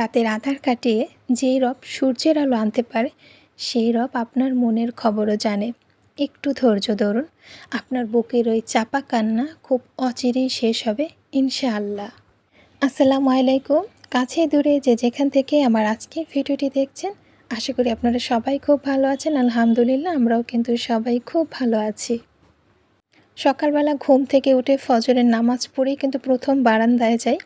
রাতের আধার কাটিয়ে যেই রব সূর্যের আলো আনতে পারে, সেই রব আপনার মনের খবরও জানে। একটু ধৈর্য ধরুন, আপনার বুকের ওই চাপা কান্না খুব অচিরেই শেষ হবে, ইনশাআল্লাহ। আসসালামু আলাইকুম। কাছে দূরে যে যেখান থেকে আমার আজকে ভিডিওটি দেখছেন, আশা করি আপনারা সবাই খুব ভালো আছেন। আলহামদুলিল্লাহ, আমরাও কিন্তু সবাই খুব ভালো আছি। সকালবেলা ঘুম থেকে উঠে ফজরের নামাজ পড়েই কিন্তু প্রথম বারান্দায় যাই।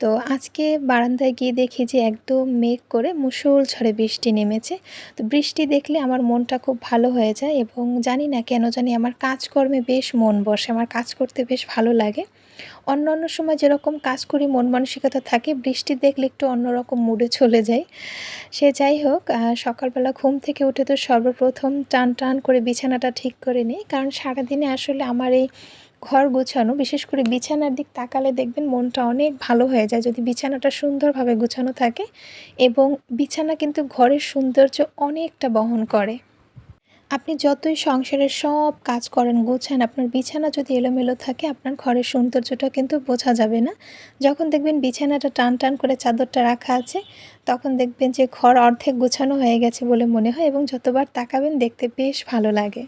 তো আজকে বারান্দায় গিয়ে দেখি যে একদম মেঘ করে মুসুল ঝড়ে বৃষ্টি নেমেছে। তো বৃষ্টি দেখলে আমার মনটা খুব ভালো হয়ে যায় এবং জানি না কেন জানি আমার কাজকর্মে বেশ মন বসে, আমার কাজ করতে বেশ ভালো লাগে। অন্য অন্য সময় যেরকম কাজ করি, মন মানসিকতা থাকে, বৃষ্টি দেখলে একটু অন্যরকম মুডে চলে যাই। সে যাই হোক সকালবেলা ঘুম থেকে উঠে তো সর্বপ্রথম টান টান করে বিছানাটা ঠিক করে নিই। কারণ সারাদিনে আসলে আমার এই ঘর গুছানো, বিশেষ করে বিছানার দিক তাকালে দেখবেন মনটা অনেক ভালো হয়ে যায় যদি বিছানাটা সুন্দরভাবে গুছানো থাকে এবং বিছানা কিন্তু ঘরের সৌন্দর্য অনেকটা বহন করে। আপনি যতই সংসারের সব কাজ করেন, গোছান, আপনার বিছানা যদি এলোমেলো থাকে, আপনার ঘরের সৌন্দর্যটা কিন্তু বোঝা যাবে না। যখন দেখবেন বিছানাটা টান টান করে চাদরটা রাখা আছে, তখন দেখবেন যে ঘর অর্ধেক গোছানো হয়ে গেছে বলে মনে হয় এবং যতবার তাকাবেন দেখতে বেশ ভালো লাগে।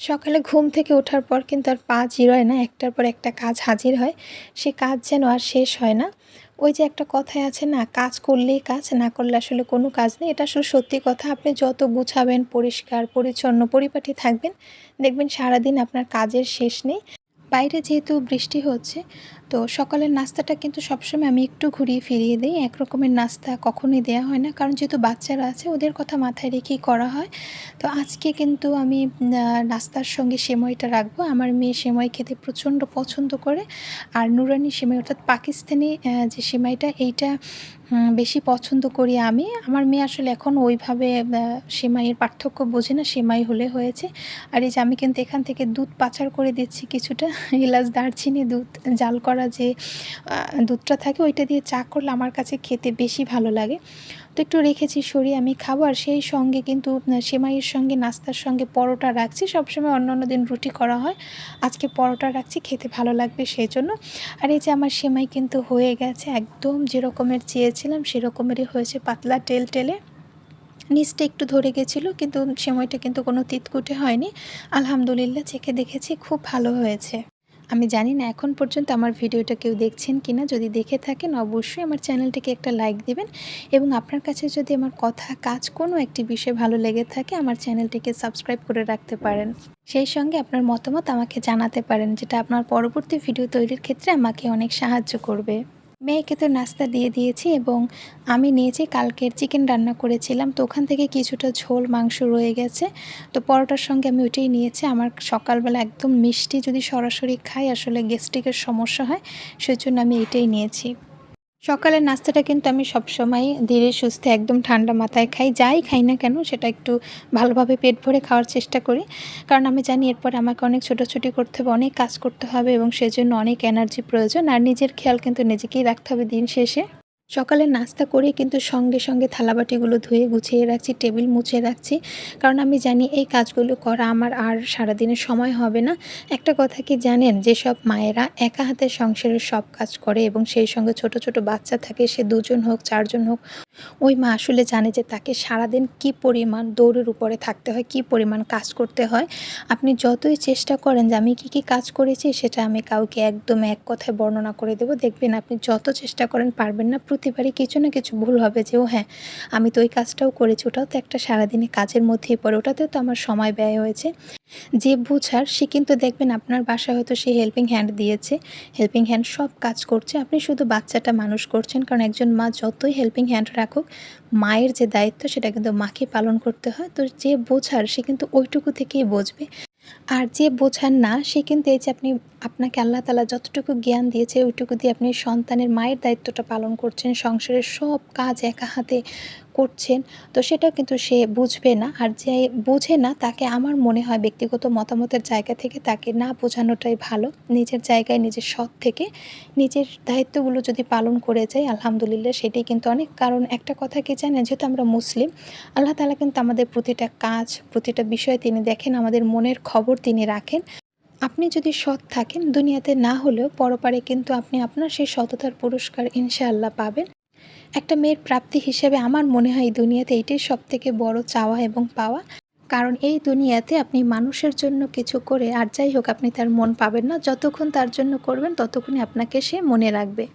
সকালে ঘুম থেকে ওঠার পর কিন্তু আর পা জিরোয় না, একটার পর একটা কাজ হাজির হয়। সে কাজ যেন আর শেষ হয় না। ওই যে একটা কথায় আছে না, কাজ করলেই কাজ, না করলে আসলে কোনো কাজ নেই। এটা আসলে সত্যি কথা। আপনি যত গুছাবেন, পরিষ্কার, পরিচ্ছন্ন পরিপাটি থাকবেন, দেখবেন সারাদিন আপনার কাজের শেষ নেই। বাইরে যেহেতু বৃষ্টি হচ্ছে, তো সকালের নাস্তাটা কিন্তু সবসময় আমি একটু ঘুরিয়ে ফিরিয়ে দিই। এক রকমের নাস্তা কখনোই দেওয়া হয় না, কারণ যেহেতু বাচ্চারা আছে, ওদের কথা মাথায় রেখেই করা হয়। তো আজকে কিন্তু আমি নাস্তার সঙ্গে সেময়টা রাখব। আমার মেয়ে সেমই খেতে প্রচণ্ড পছন্দ করে। আর নুরানি সেমাই, অর্থাৎ পাকিস্তানি যে সেমাইটা, এইটা বেশি পছন্দ করি আমি। আমার মেয়ে আসলে এখন ওইভাবে সেমাইয়ের পার্থক্য বোঝে না, সেমাই হলে হয়েছে। আর এই যে আমি কিন্তু এখান থেকে দুধ পাচার করে দিচ্ছি কিছুটা। এলাচ দারচিনি, দুধ, জাল করা যে দুধটা থাকে ওইটা দিয়ে চা করলে আমার কাছে খেতে বেশি ভালো লাগে। তো একটু রেখেছি, সরিয়ে আমি খাব। আর সেই সঙ্গে কিন্তু সেমাইয়ের সঙ্গে, নাস্তার সঙ্গে পরোটা রাখছি। সবসময় অন্য অন্য দিন রুটি করা হয়। আজকে পরোটা রাখছি, খেতে ভালো লাগবে সেই জন্য আর এই যে আমার সেমাই কিন্তু হয়ে গেছে, একদম যেরকমের চেয়েছিলাম সেরকমেরই হয়েছে পাতলা টেল টেলে। নিচটা একটু ধরে গেছিল, কিন্তু সেমাইটা কিন্তু কোনো তিতকুটে হয়নি। আলহামদুলিল্লাহ, চেখে দেখেছি, খুব ভালো হয়েছে। আমি জানি না এখন পর্যন্ত আমার ভিডিওটা কেউ দেখছেন কি না যদি দেখে থাকেন, অবশ্যই আমার চ্যানেলটিকে একটা লাইক দিবেন এবং আপনার কাছে যদি আমার কথা, কাজ কোনো একটি বিষয় ভালো লেগে থাকে, আমার চ্যানেলটিকে সাবস্ক্রাইব করে রাখতে পারেন। সেই সঙ্গে আপনার মতামত আমাকে জানাতে পারেন, যেটা আপনার পরবর্তী ভিডিও তৈরির ক্ষেত্রে আমাকে অনেক সাহায্য করবে। মেয়েকে তো নাস্তা দিয়ে দিয়েছি এবং আমি নিয়েছি, কালকের চিকেন রান্না করেছিলাম। তো ওখান থেকে কিছুটা ঝোল, মাংস রয়ে গেছে। তো পরোটার সঙ্গে আমি ওইটাই নিয়েছি। আমার সকালবেলা একদম মিষ্টি যদি সরাসরি খাই, আসলে গ্যাস্ট্রিকের সমস্যা হয় সেই জন্য আমি এটাই নিয়েছি। সকালের নাস্তাটা কিন্তু আমি সবসময় ধীরে সুস্থে একদম ঠান্ডা মাথায় খাই, যাই খাই না কেন সেটা একটু ভালোভাবে পেট ভরে খাওয়ার চেষ্টা করি। কারণ আমি জানি এরপর আমাকে অনেক ছোটোছুটি করতে হবে, অনেক কাজ করতে হবে এবং সেজন্য অনেক এনার্জি প্রয়োজন। আর নিজের খেয়াল কিন্তু নিজেকেই রাখতে হবে দিন শেষে। সকালে নাস্তা করে কিন্তু সঙ্গে সঙ্গে থালাবাটিগুলো ধুয়ে গুছিয়ে রাখছি, টেবিল মুছে রাখছি। কারণ আমি জানি এই কাজগুলো করা আমার আর সারাদিনের সময় হবে না। একটা কথা কি জানেন? যেসব মায়েরা একা হাতে সংসারের সব কাজ করে এবং সেই সঙ্গে ছোট ছোট বাচ্চা থাকে, সে দুজন হোক, চারজন হোক ওই মা আসলে জানে যে তাকে সারাদিন কি পরিমাণ দৌড়ের উপরে থাকতে হয়, কি পরিমাণ কাজ করতে হয়। আপনি যতই চেষ্টা করেন যে আমি কী কী কাজ করেছি, সেটা আমি কাউকে একদম এক কথায় বর্ণনা করে দেবো। দেখবেন আপনি যত চেষ্টা করেন পারবেন না, প্রতিবারই কিছু না কিছু ভুল হবে যে, ও হ্যাঁ আমি তো ওই কাজটাও করেছি, ওটাও তো একটা সারাদিনে কাজের মধ্যেই পড়ে, ওটাতে তো আমার সময় ব্যয় হয়েছে। যে বুঝার, সে কিন্তু দেখবেন আপনার বাসায় হয়তো সে হেল্পিং হ্যান্ড দিয়েছে। হেল্পিং হ্যান্ড সব কাজ করছে। আপনি শুধু বাচ্চাটা মানুষ করছেন, কারণ একজন মা যতই হেল্পিং হ্যান্ড রাখুক মায়ের যে দায়িত্ব সেটা কিন্তু মাকে পালন করতে হয়। তো যে বোঝার সে কিন্তু ওইটুকু থেকেই বুঝবে। আর যে বোঝার না, সে কিন্তু এই যে আপনি, আপনাকে আল্লাহ তালা যতটুকু জ্ঞান দিয়েছে, ওইটুকু দিয়ে আপনি সন্তানের মায়ের দায়িত্বটা পালন করছেন। সংসারের সব কাজ একা হাতে করছেন, তো সেটা কিন্তু সে বুঝবে না। আর যে বোঝে না, তাকে আমার মনে হয় ব্যক্তিগত মতামতের জায়গা থেকে তাকে না বোঝানোটাই ভালো। নিজের জায়গায়, নিজের সৎ থেকে নিজের দায়িত্বগুলো যদি পালন করে যায় আলহামদুলিল্লাহ সেটাই কিন্তু অনেক। কারণ একটা কথা কি জানেন, যেহেতু আমরা মুসলিম, আল্লাহ তালা কিন্তু আমাদের প্রতিটা কাজ, প্রতিটা বিষয় তিনি দেখেন, আমাদের মনের খবর তিনি রাখেন। আপনি যদি সৎ থাকেন, দুনিয়াতে না হলেও পরপারে কিন্তু আপনি আপনার সেই সততার পুরস্কার ইনশাআল্লাহ পাবেন। একটা মেয়ের প্রাপ্তি হিসেবে আমার মনে হয় দুনিয়াতে এটাই সব থেকে বড় চাওয়া এবং পাওয়া। কারণ এই দুনিয়াতে আপনি মানুষের জন্য কিছু করে, আর যাই হোক আপনি তার মন পাবেন না, যতক্ষণ তার জন্য করবেন ততক্ষণই আপনাকে সে মনে রাখবে।